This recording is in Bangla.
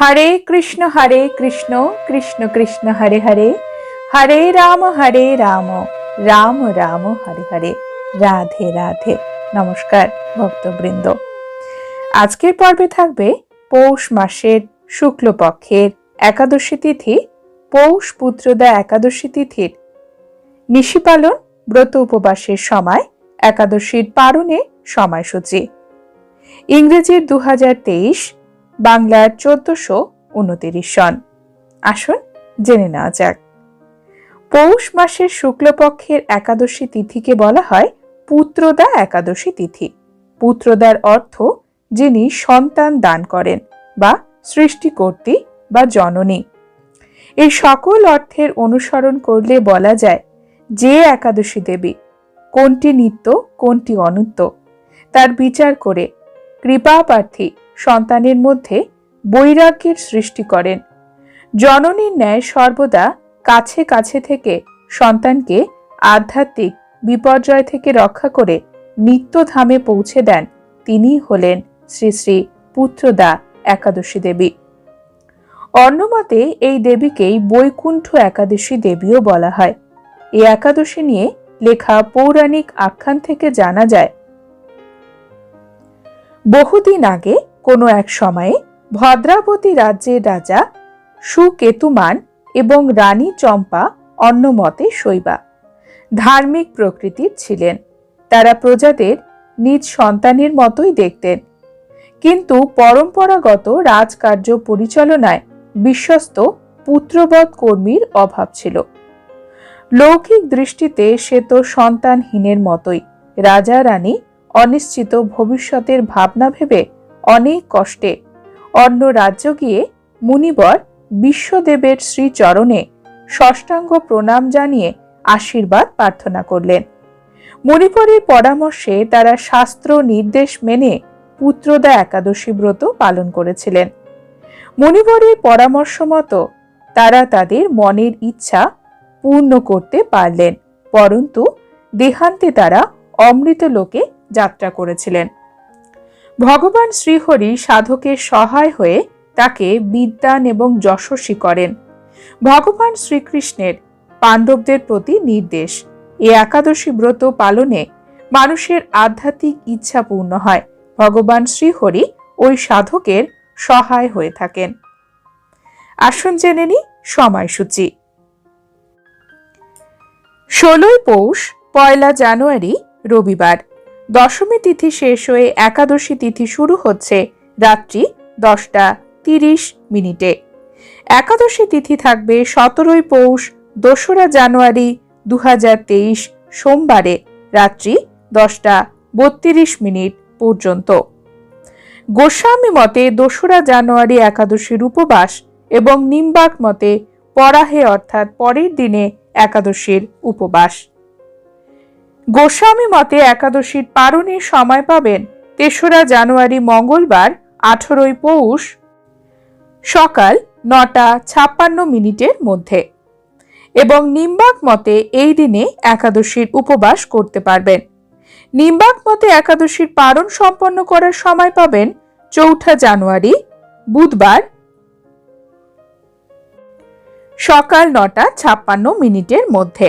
হরে কৃষ্ণ হরে কৃষ্ণ কৃষ্ণ কৃষ্ণ, হরে হরে। হরে রাম হরে রাম রাম রাম, হরে হরে। রাধে রাধে। নমস্কার, ভক্তবৃন্দ। আজকের পর্বে থাকবে পৌষ মাসের শুক্লপক্ষের একাদশী তিথি, পৌষ পুত্রদা একাদশী তিথির নিশি পালন, ব্রত উপবাসের সময়, একাদশীর পারণে সময়সূচি। ইংরেজির দু হাজার তেইশ বাংলার চোদ্দশো উনতিরিশ সন। আসুন জেনে নেওয়া যাক। পৌষ মাসের শুক্লপক্ষের একাদশী তিথিকে বলা হয় পুত্রদা একাদশী তিথি। পুত্রদার অর্থ যিনি সন্তান দান করেন বা সৃষ্টিকর্ত্রী বা জননী। এই সকল অর্থের অনুসরণ করলে বলা যায় যে একাদশী দেবী কোনটি নিত্য, কোনটি অনিত্য তার বিচার করে কৃপাপ্রার্থী সন্তানের মধ্যে বৈরাগ্যের সৃষ্টি করেন। জননীর ন্যায় সর্বদা কাছে কাছে থেকে সন্তানকে আধ্যাত্মিক বিপর্যয় থেকে রক্ষা করে নিত্যধামে পৌঁছে দেন তিনি হলেন শ্রী শ্রী পুত্রদা একাদশী দেবী। অন্যমতে এই দেবীকেই বৈকুণ্ঠ একাদশী দেবীও বলা হয়। এই একাদশী নিয়ে লেখা পৌরাণিক আখ্যান থেকে জানা যায় বহুদিন আগে কোনো এক সময়ে ভদ্রাবতী রাজ্যের রাজা সুকেতুমান এবং রানী চম্পা অন্যমতে শৈবা। ধার্মিক প্রকৃতির ছিলেন। তারা প্রজাদের নিজ সন্তানের মতোই দেখতেন। কিন্তু পরম্পরাগত রাজকার্য পরিচালনায় বিশ্বস্ত পুত্রবধ কর্মীর অভাব ছিল। লৌকিক দৃষ্টিতে সে তো সন্তানহীনের মতোই। রাজা রানী অনিশ্চিত ভবিষ্যতের ভাবনা ভেবে অনেক কষ্টে অন্য রাজ্য গিয়ে মুনিবর বিশ্বদেবের শ্রীচরণে ষষ্ঠাঙ্গ প্রণাম জানিয়ে আশীর্বাদ প্রার্থনা করলেন। মণিপুরের পরামর্শে তারা শাস্ত্র নির্দেশ মেনে পুত্রদা একাদশী ব্রত পালন করেছিলেন। মণিবরের পরামর্শ মতো তারা তাদের মনের ইচ্ছা পূর্ণ করতে পারলেন, পরন্তু দেহান্তে তারা অমৃত লোকে যাত্রা করেছিলেন। ভগবান শ্রীহরি সাধকের সহায় হয়ে তাকে বিদ্যান এবং যশস্বী করেন। ভগবান শ্রীকৃষ্ণের পাণ্ডবদের প্রতি নির্দেশ। এ একাদশী ব্রত পালনে মানুষের আধ্যাত্মিক ইচ্ছা পূর্ণ হয়। ভগবান শ্রীহরি ওই সাধকের সহায় হয়ে থাকেন। আসুন জেনে নি সময়সূচি। ষোলোই পৌষ, পয়লা জানুয়ারি, রবিবার। দশমী তিথি শেষ হয়ে একাদশী তিথি শুরু হচ্ছে রাত্রি দশটা তিরিশ মিনিটে। একাদশী তিথি থাকবে সতেরোই পৌষ দোসরা জানুয়ারি দুহাজার তেইশ সোমবারে রাত্রি দশটা বত্রিশ মিনিট পর্যন্ত। গোস্বামী মতে দোসরা জানুয়ারি একাদশীর উপবাস এবং নিম্বাক মতে পরাহে অর্থাৎ পরের দিনে একাদশীর উপবাস। গোস্বামী মতে একাদশীর পারণের সময় পাবেন তেসরা জানুয়ারি মঙ্গলবার, আঠেরোই পৌষ, সকাল নটা ছাপ্পান্ন মিনিটের মধ্যে। এবং নিম্বাক মতে এই দিনে একাদশীর উপবাস করতে পারবেন। নিম্বাক মতে একাদশীর পারণ সম্পন্ন করার সময় পাবেন চৌঠা জানুয়ারি, বুধবার, সকাল নটা ছাপ্পান্ন মিনিটের মধ্যে।